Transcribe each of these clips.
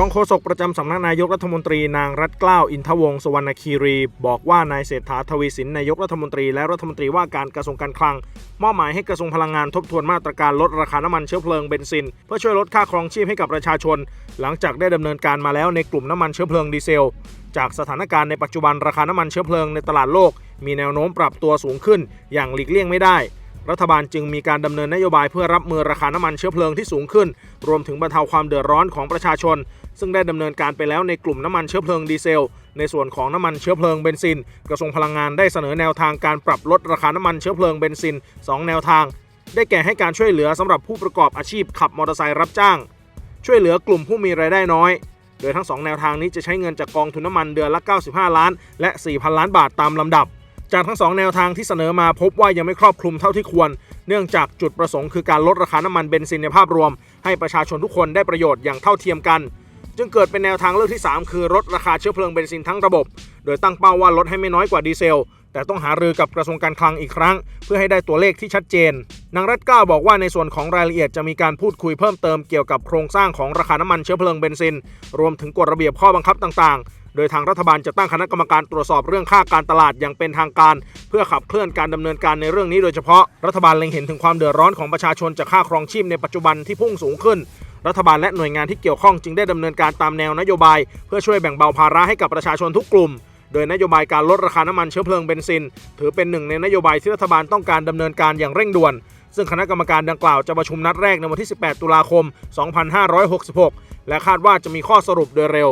รองโฆษกประจำสำนักนายกรัฐมนตรีนางรัตเกล้าอินทวงศ์สวรรณคีรี บอกว่านายเศรษฐาทวีสินนายกรัฐมนตรีและรัฐมนตรีว่าการกระทรวงการคลัง มอบหมายให้กระทรวงพลังงานทบทวนมาตรการลดราคาน้ำมันเชื้อเพลิงเบนซิน เพื่อช่วยลดค่าครองชีพให้กับประชาชน หลังจากได้ดำเนินการมาแล้วในกลุ่มน้ำมันเชื้อเพลิงดีเซล จากสถานการณ์ในปัจจุบันราคาน้ำมันเชื้อเพลิงในตลาดโลก มีแนวโน้มปรับตัวสูงขึ้น อย่างหลีกเลี่ยงไม่ได้ รัฐบาลจึงมีการดำเนินนโยบายเพื่อรับมือราคาน้ำมันเชื้อเพลิงที่สูงขึ้น รวมถึงบรรเทาความเดือดร้อนของประชาชน ซึ่งได้ดำเนินการไปแล้วในกลุ่มน้ำมันเชื้อเพลิงดีเซล ในส่วนของน้ำมันเชื้อเพลิงเบนซิน กระทรวงพลังงานได้เสนอแนวทางการปรับลดราคาน้ำมันเชื้อเพลิงเบนซิน 2 แนวทาง ได้แก่ให้การช่วยเหลือสำหรับผู้ประกอบอาชีพขับมอเตอร์ไซค์รับจ้าง ช่วยเหลือกลุ่มผู้มีรายได้น้อยโดยทั้งสองแนวทางนี้จะใช้เงินจากกองทุนน้ำมันเดือนละ 95 ล้าน และ 4,000 ล้านบาทตามลำดับ จากทั้งสองแนวทางที่เสนอมาพบว่ายังไม่ครอบคลุมเท่าที่ควร เนื่องจากจุดประสงค์คือการลดราคาน้ำมันเบนซินในภาพรวม ให้ประชาชนทุกคนได้ประโยชน์อย่างเท่าเทียมกัน จึงเกิดเป็นแนวทางเลือกที่ 3 คือลดราคาเชื้อเพลิงเบนซินทั้งระบบ โดยตั้งเป้าว่าลดให้ไม่น้อยกว่าดีเซล แต่ต้องหารือกับกระทรวงการคลังอีกครั้ง เพื่อให้ได้ตัวเลขที่ชัดเจนนางรัตกล้าบอกว่าในส่วนของรายละเอียดจะมีการพูดคุยเพิ่มเติมเกี่ยวกับโครงสร้างของราคาน้ำมันเชื้อเพลิงเบนซิน รวมถึงกฎระเบียบข้อบังคับต่างๆ โดยทางรัฐบาลจะตั้งคณะกรรมการตรวจสอบเรื่องค่าการตลาดอย่างเป็นทางการ เพื่อขับเคลื่อนการดำเนินการในเรื่องนี้โดยเฉพาะรัฐบาลเล็งเห็นถึงความเดือดร้อนของประชาชนจากค่าครองชีพในปัจจุบันที่พุ่งสูงขึ้น รัฐบาลและหน่วยงานที่เกี่ยวข้องจึงได้ดำเนินการตามแนวนโยบาย เพื่อช่วยแบ่งเบาภาระให้กับประชาชนทุกกลุ่มโดยนโยบายการลดราคาน้ำมันเชื้อเพลิงเบนซิน ถือเป็นหนึ่งในนโยบายที่รัฐบาลต้องการดำเนินการอย่างเร่งด่วน ซึ่งคณะกรรมการดังกล่าวจะประชุมนัดแรกในวันที่ 18 ตุลาคม 2566 และคาดว่าจะมีข้อสรุปโดยเร็ว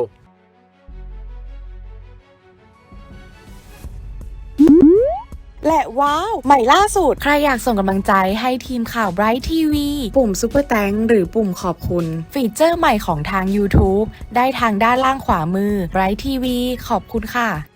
และว้าว ใหม่ล่าสุด ใครอยากส่งกำลังใจให้ทีมข่าว Bright TV ปุ่มซุปเปอร์แตงหรือปุ่มขอบคุณ ฟีเจอร์ใหม่ของทาง YouTube ได้ทางด้านล่างขวามือ Bright TV ขอบคุณค่ะ